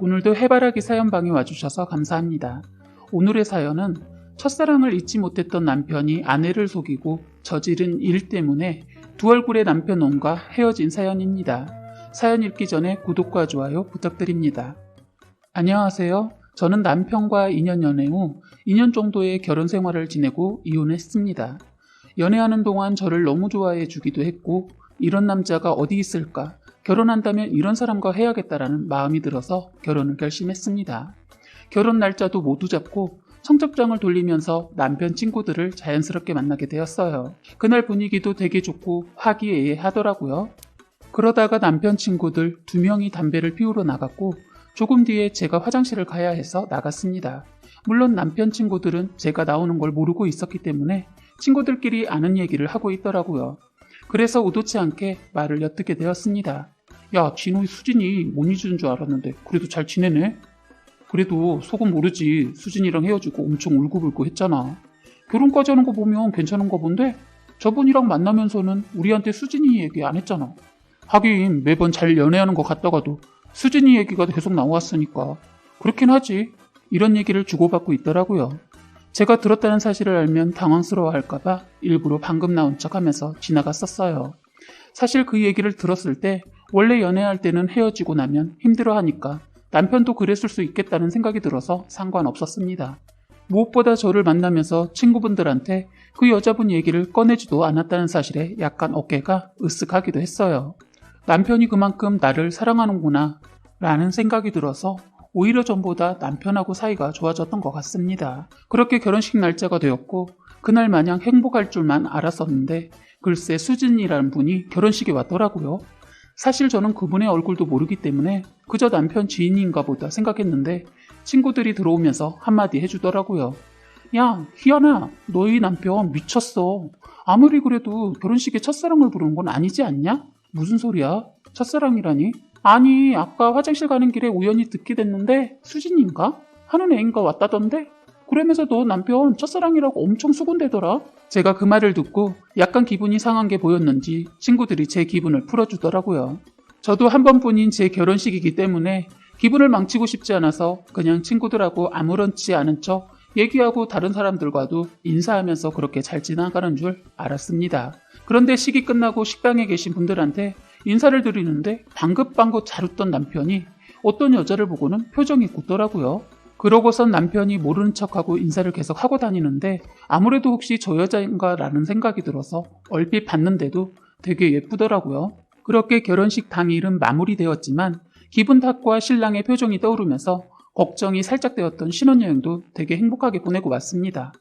오늘도 해바라기 사연방에 와주셔서 감사합니다. 오늘의 사연은 첫사랑을 잊지 못했던 남편이 아내를 속이고 저지른 일 때문에 두 얼굴의 남편놈과 헤어진 사연입니다. 사연 읽기 전에 구독과 좋아요 부탁드립니다. 안녕하세요. 저는 남편과 2년 연애 후 2년 정도의 결혼 생활을 지내고 이혼했습니다. 연애하는 동안 저를 너무 좋아해 주기도 했고 이런 남자가 어디 있을까 결혼한다면 이런 사람과 해야겠다라는 마음이 들어서 결혼을 결심했습니다. 결혼 날짜도 모두 잡고 청첩장을 돌리면서 남편 친구들을 자연스럽게 만나게 되었어요. 그날 분위기도 되게 좋고 화기애애하더라고요. 그러다가 남편 친구들 두 명이 담배를 피우러 나갔고 조금 뒤에 제가 화장실을 가야 해서 나갔습니다. 물론 남편 친구들은 제가 나오는 걸 모르고 있었기 때문에 친구들끼리 아는 얘기를 하고 있더라고요. 그래서 의도치 않게 말을 엿듣게 되었습니다. 야, 진호이 수진이 못 잊은 줄 알았는데 그래도 잘 지내네? 그래도 속은 모르지 수진이랑 헤어지고 엄청 울고불고 했잖아. 결혼까지 하는 거 보면 괜찮은가 본데 저분이랑 만나면서는 우리한테 수진이 얘기 안 했잖아. 하긴 매번 잘 연애하는 것 같다가도 수진이 얘기가 계속 나왔으니까 그렇긴 하지. 이런 얘기를 주고받고 있더라고요. 제가 들었다는 사실을 알면 당황스러워 할까봐 일부러 방금 나온 척 하면서 지나갔었어요. 사실 그 얘기를 들었을 때 원래 연애할 때는 헤어지고 나면 힘들어 하니까 남편도 그랬을 수 있겠다는 생각이 들어서 상관없었습니다. 무엇보다 저를 만나면서 친구분들한테 그 여자분 얘기를 꺼내지도 않았다는 사실에 약간 어깨가 으쓱하기도 했어요. 남편이 그만큼 나를 사랑하는구나 라는 생각이 들어서 오히려 전보다 남편하고 사이가 좋아졌던 것 같습니다. 그렇게 결혼식 날짜가 되었고 그날 마냥 행복할 줄만 알았었는데 글쎄 수진이라는 분이 결혼식에 왔더라고요. 사실 저는 그분의 얼굴도 모르기 때문에 그저 남편 지인인가 보다 생각했는데 친구들이 들어오면서 한마디 해주더라고요. 야, 희연아, 너희 남편 미쳤어. 아무리 그래도 결혼식에 첫사랑을 부르는 건 아니지 않냐? 무슨 소리야? 첫사랑이라니? 아니, 아까 화장실 가는 길에 우연히 듣게 됐는데 수진인가? 하는 애인가 왔다던데? 그러면서 너 남편 첫사랑이라고 엄청 수군대더라. 제가 그 말을 듣고 약간 기분이 상한 게 보였는지 친구들이 제 기분을 풀어주더라고요. 저도 한 번뿐인 제 결혼식이기 때문에 기분을 망치고 싶지 않아서 그냥 친구들하고 아무렇지 않은 척 얘기하고 다른 사람들과도 인사하면서 그렇게 잘 지나가는 줄 알았습니다. 그런데 식이 끝나고 식당에 계신 분들한테 인사를 드리는데 방긋방긋 잘 웃던 남편이 어떤 여자를 보고는 표정이 굳더라고요. 그러고선 남편이 모르는 척하고 인사를 계속 하고 다니는데 아무래도 혹시 저 여자인가 라는 생각이 들어서 얼핏 봤는데도 되게 예쁘더라고요. 그렇게 결혼식 당일은 마무리되었지만 기분 탓과 신랑의 표정이 떠오르면서 걱정이 살짝 되었던 신혼여행도 되게 행복하게 보내고 왔습니다.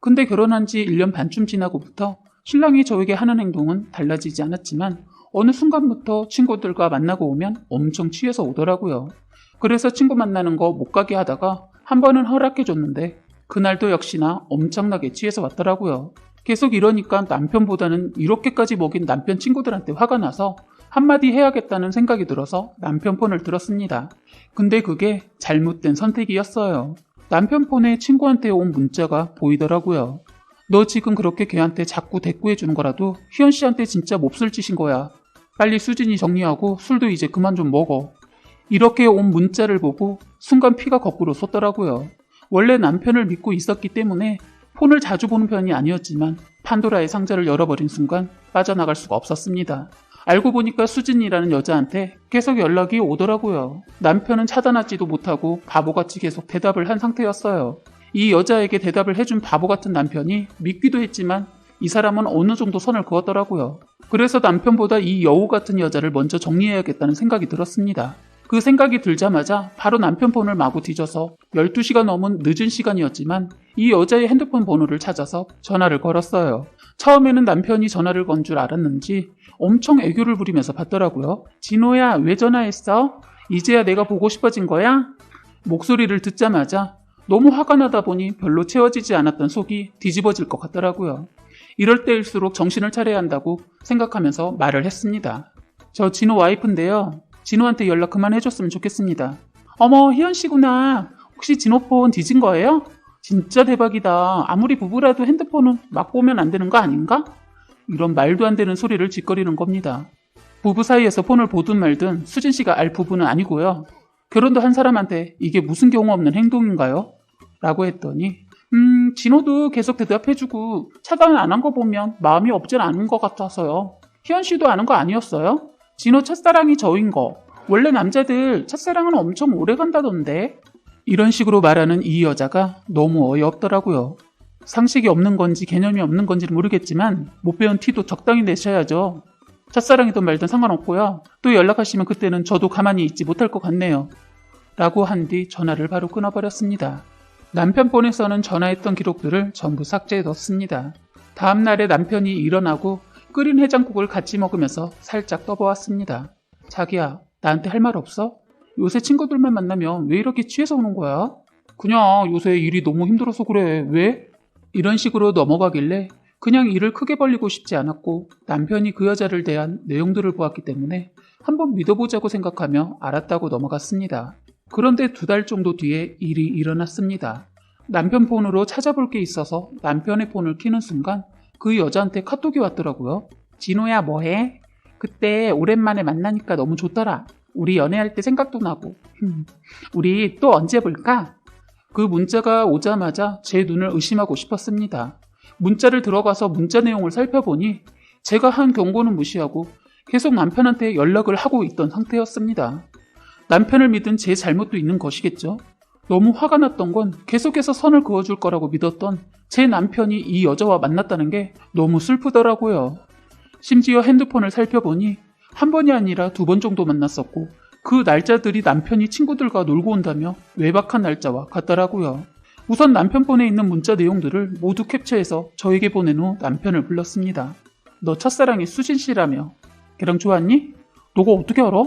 근데 결혼한 지 1년 반쯤 지나고부터 신랑이 저에게 하는 행동은 달라지지 않았지만 어느 순간부터 친구들과 만나고 오면 엄청 취해서 오더라고요. 그래서 친구 만나는 거 못 가게 하다가 한 번은 허락해줬는데 그날도 역시나 엄청나게 취해서 왔더라고요. 계속 이러니까 남편보다는 이렇게까지 먹인 남편 친구들한테 화가 나서 한마디 해야겠다는 생각이 들어서 남편 폰을 들었습니다. 근데 그게 잘못된 선택이었어요. 남편 폰에 친구한테 온 문자가 보이더라고요. 너 지금 그렇게 걔한테 자꾸 대꾸해주는 거라도 희연 씨한테 진짜 몹쓸 짓인 거야. 빨리 수진이 정리하고 술도 이제 그만 좀 먹어. 이렇게 온 문자를 보고 순간 피가 거꾸로 솟더라고요. 원래 남편을 믿고 있었기 때문에 폰을 자주 보는 편이 아니었지만 판도라의 상자를 열어버린 순간 빠져나갈 수가 없었습니다. 알고 보니까 수진이라는 여자한테 계속 연락이 오더라고요. 남편은 차단하지도 못하고 바보같이 계속 대답을 한 상태였어요. 이 여자에게 대답을 해준 바보 같은 남편이 믿기도 했지만 이 사람은 어느 정도 선을 그었더라고요. 그래서 남편보다 이 여우 같은 여자를 먼저 정리해야겠다는 생각이 들었습니다. 그 생각이 들자마자 바로 남편 폰을 마구 뒤져서 12시가 넘은 늦은 시간이었지만 이 여자의 핸드폰 번호를 찾아서 전화를 걸었어요. 처음에는 남편이 전화를 건 줄 알았는지 엄청 애교를 부리면서 받더라고요. 진호야, 왜 전화했어? 이제야 내가 보고 싶어진 거야? 목소리를 듣자마자 너무 화가 나다 보니 별로 채워지지 않았던 속이 뒤집어질 것 같더라고요. 이럴 때일수록 정신을 차려야 한다고 생각하면서 말을 했습니다. 저 진호 와이프인데요. 진호한테 연락 그만 해줬으면 좋겠습니다. 어머, 희연 씨구나. 혹시 진호 폰 뒤진 거예요? 진짜 대박이다. 아무리 부부라도 핸드폰은 막 보면 안 되는 거 아닌가? 이런 말도 안 되는 소리를 짓거리는 겁니다. 부부 사이에서 폰을 보든 말든 수진 씨가 알 부분은 아니고요. 결혼도 한 사람한테 이게 무슨 경우 없는 행동인가요? 라고 했더니 음, 진호도 계속 대답해주고 차단 안한 거 보면 마음이 없진 않은 것 같아서요. 희연 씨도 아는 거 아니었어요? 진호 첫사랑이 저인 거. 원래 남자들 첫사랑은 엄청 오래 간다던데. 이런 식으로 말하는 이 여자가 너무 어이없더라고요. 상식이 없는 건지 개념이 없는 건지는 모르겠지만 못 배운 티도 적당히 내셔야죠. 첫사랑이든 말든 상관없고요. 또 연락하시면 그때는 저도 가만히 있지 못할 것 같네요. 라고 한 뒤 전화를 바로 끊어버렸습니다. 남편 폰에서는 전화했던 기록들을 전부 삭제해 뒀습니다. 다음날에 남편이 일어나고 끓인 해장국을 같이 먹으면서 살짝 떠보았습니다. 자기야, 나한테 할 말 없어? 요새 친구들만 만나면 왜 이렇게 취해서 오는 거야? 그냥 요새 일이 너무 힘들어서 그래. 왜? 이런 식으로 넘어가길래 그냥 일을 크게 벌리고 싶지 않았고 남편이 그 여자를 대한 내용들을 보았기 때문에 한번 믿어보자고 생각하며 알았다고 넘어갔습니다. 그런데 두 달 정도 뒤에 일이 일어났습니다. 남편 폰으로 찾아볼 게 있어서 남편의 폰을 키는 순간 그 여자한테 카톡이 왔더라고요. 진호야 뭐해? 그때 오랜만에 만나니까 너무 좋더라. 우리 연애할 때 생각도 나고. 우리 또 언제 볼까? 그 문자가 오자마자 제 눈을 의심하고 싶었습니다. 문자를 들어가서 문자 내용을 살펴보니 제가 한 경고는 무시하고 계속 남편한테 연락을 하고 있던 상태였습니다. 남편을 믿은 제 잘못도 있는 것이겠죠. 너무 화가 났던 건 계속해서 선을 그어줄 거라고 믿었던 제 남편이 이 여자와 만났다는 게 너무 슬프더라고요. 심지어 핸드폰을 살펴보니 한 번이 아니라 두 번 정도 만났었고 그 날짜들이 남편이 친구들과 놀고 온다며 외박한 날짜와 같더라고요. 우선 남편 폰에 있는 문자 내용들을 모두 캡처해서 저에게 보낸 후 남편을 불렀습니다. 너 첫사랑이 수진 씨라며. 걔랑 좋았니? 너가 어떻게 알아?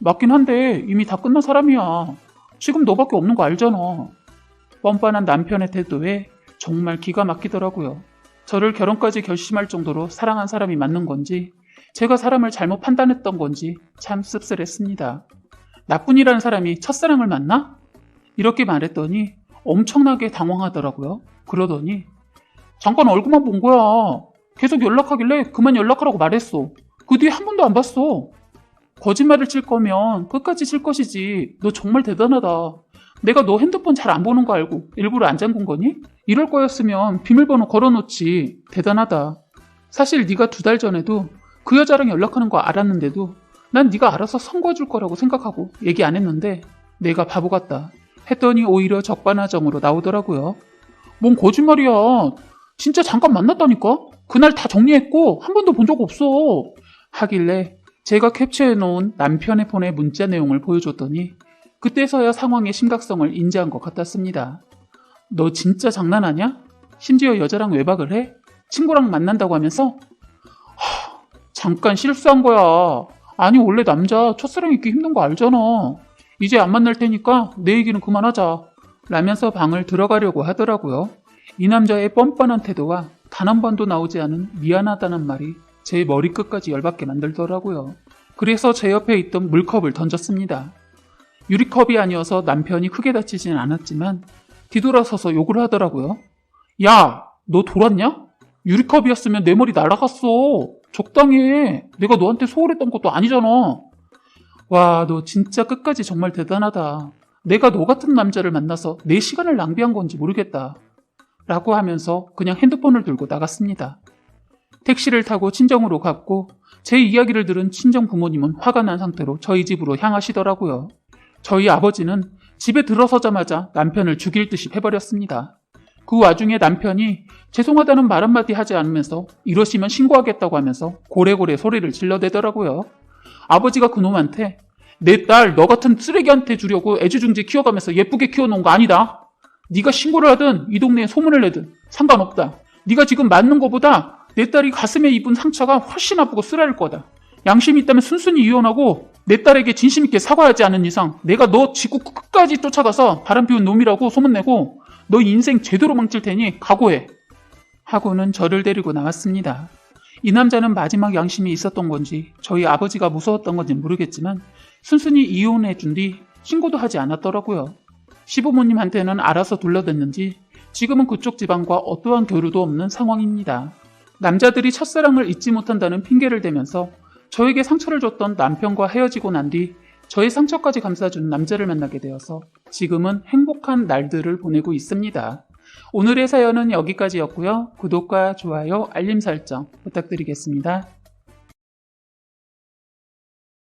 맞긴 한데 이미 다 끝난 사람이야. 지금 너밖에 없는 거 알잖아. 뻔뻔한 남편의 태도에 정말 기가 막히더라고요. 저를 결혼까지 결심할 정도로 사랑한 사람이 맞는 건지 제가 사람을 잘못 판단했던 건지 참 씁쓸했습니다. 나쁜이라는 사람이 첫사랑을 만나? 이렇게 말했더니 엄청나게 당황하더라고요. 그러더니 잠깐 얼굴만 본 거야. 계속 연락하길래 그만 연락하라고 말했어. 그 뒤에 한 번도 안 봤어. 거짓말을 칠 거면 끝까지 칠 것이지. 너 정말 대단하다. 내가 너 핸드폰 잘 안 보는 거 알고 일부러 안 잠근 거니? 이럴 거였으면 비밀번호 걸어놓지. 대단하다. 사실 네가 두 달 전에도 그 여자랑 연락하는 거 알았는데도 난 네가 알아서 선거해줄 거라고 생각하고 얘기 안 했는데 내가 바보 같다. 했더니 오히려 적반하장으로 나오더라고요. 뭔 거짓말이야. 진짜 잠깐 만났다니까? 그날 다 정리했고 한 번도 본 적 없어. 하길래 제가 캡처해 놓은 남편의 폰의 문자 내용을 보여줬더니 그때서야 상황의 심각성을 인지한 것 같았습니다. 너 진짜 장난하냐? 심지어 여자랑 외박을 해? 친구랑 만난다고 하면서? 하, 잠깐 실수한 거야. 아니 원래 남자 첫사랑 있기 힘든 거 알잖아. 이제 안 만날 테니까 내 얘기는 그만하자. 라면서 방을 들어가려고 하더라고요. 이 남자의 뻔뻔한 태도와 단 한 번도 나오지 않은 미안하다는 말이 제 머리끝까지 열받게 만들더라고요. 그래서 제 옆에 있던 물컵을 던졌습니다. 유리컵이 아니어서 남편이 크게 다치진 않았지만 뒤돌아서서 욕을 하더라고요. 야, 너 돌았냐? 유리컵이었으면 내 머리 날아갔어. 적당히 해. 내가 너한테 소홀했던 것도 아니잖아. 와, 너 진짜 끝까지 정말 대단하다. 내가 너 같은 남자를 만나서 내 시간을 낭비한 건지 모르겠다. 라고 하면서 그냥 핸드폰을 들고 나갔습니다. 택시를 타고 친정으로 갔고 제 이야기를 들은 친정 부모님은 화가 난 상태로 저희 집으로 향하시더라고요. 저희 아버지는 집에 들어서자마자 남편을 죽일 듯이 해버렸습니다. 그 와중에 남편이 죄송하다는 말 한마디 하지 않으면서 이러시면 신고하겠다고 하면서 고래고래 소리를 질러대더라고요. 아버지가 그놈한테 내 딸 너 같은 쓰레기한테 주려고 애주중지 키워가면서 예쁘게 키워놓은 거 아니다. 네가 신고를 하든 이 동네에 소문을 내든 상관없다. 네가 지금 맞는 거보다 내 딸이 가슴에 입은 상처가 훨씬 아프고 쓰라릴 거다. 양심이 있다면 순순히 이혼하고 내 딸에게 진심 있게 사과하지 않은 이상 내가 너 지구 끝까지 쫓아가서 바람 피운 놈이라고 소문내고 너 인생 제대로 망칠 테니 각오해. 하고는 저를 데리고 나왔습니다. 이 남자는 마지막 양심이 있었던 건지 저희 아버지가 무서웠던 건지 모르겠지만 순순히 이혼해 준 뒤 신고도 하지 않았더라고요. 시부모님한테는 알아서 둘러댔는지 지금은 그쪽 집안과 어떠한 교류도 없는 상황입니다. 남자들이 첫사랑을 잊지 못한다는 핑계를 대면서 저에게 상처를 줬던 남편과 헤어지고 난 뒤 저의 상처까지 감싸준 남자를 만나게 되어서 지금은 행복한 날들을 보내고 있습니다. 오늘의 사연은 여기까지였고요. 구독과 좋아요, 알림 설정 부탁드리겠습니다.